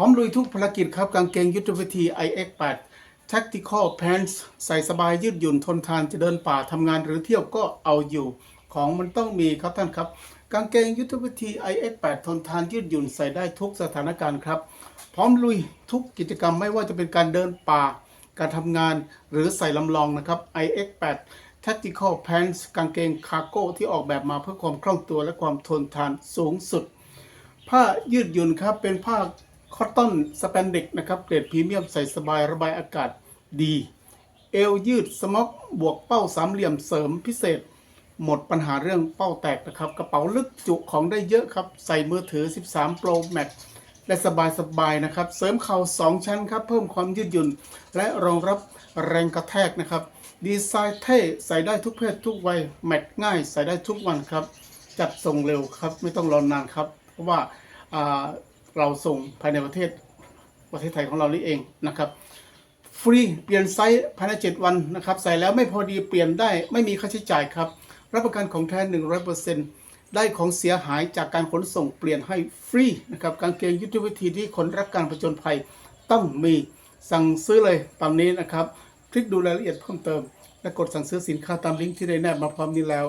พร้อมลุยทุกภารกิจครับ กางเกงยุทธวิธี IX8 Tactical Pants ใส่สบายยืดหยุ่นทนทานจะเดินป่าทำงานหรือเที่ยวก็เอาอยู่ ของมันต้องมีครับท่านครับ กางเกงยุทธวิธี IX8 ทนทานยืดหยุ่นใส่ได้ทุกสถานการณ์ครับ พร้อมลุยทุกกิจกรรมไม่ว่าจะเป็นการเดินป่า การทำงานหรือใส่ลำลองนะครับ IX8 Tactical Pants กางเกงคาร์โก้ที่ออกแบบมาเพื่อความคล่องตัวและความทนทานสูงสุด ผ้ายืดหยุ่นครับเป็นผ้า คอตตอนสแปนเด็กนะครับเกรดพรีเมียมใส่สบายระบายอากาศดี เอวยืดสม็อกบวกเป้าสามเหลี่ยมเสริมพิเศษ หมดปัญหาเรื่องเป้าแตกนะครับ กระเป๋าลึกจุของได้เยอะครับ ใส่มือถือ 13 Pro Max และสบายสบายๆนะครับ เสริมเข่า 2 ชั้นครับ เพิ่มความยืดหยุ่น และรองรับแรงกระแทกนะครับ ดีไซน์เท่ใส่ได้ทุกเพศทุกวัย แมทง่ายใส่ได้ทุกวันครับ จัดส่งเร็วครับ ไม่ต้องรอนานครับ เพราะว่า เราส่งภายในประเทศประเทศไทยของเรานี่เองนะครับฟรีเปลี่ยนไซส์ภายใน 7 วันนะครับ ใส่แล้วไม่พอดีเปลี่ยนได้ไม่มีค่าใช้จ่ายครับ รับประกันของแท้ 100%ได้ของเสียหายจากการขนส่งเปลี่ยนให้ฟรีนะครับกางเกงยุทธวิธีที่คนรักการผจญภัยต้องมีสั่งซื้อเลยตามนี้นะครับ คลิกดูรายละเอียดเพิ่มเติม และกดสั่งซื้อสินค้าตามลิงก์ที่ได้แนบมาพร้อมนี้แล้ว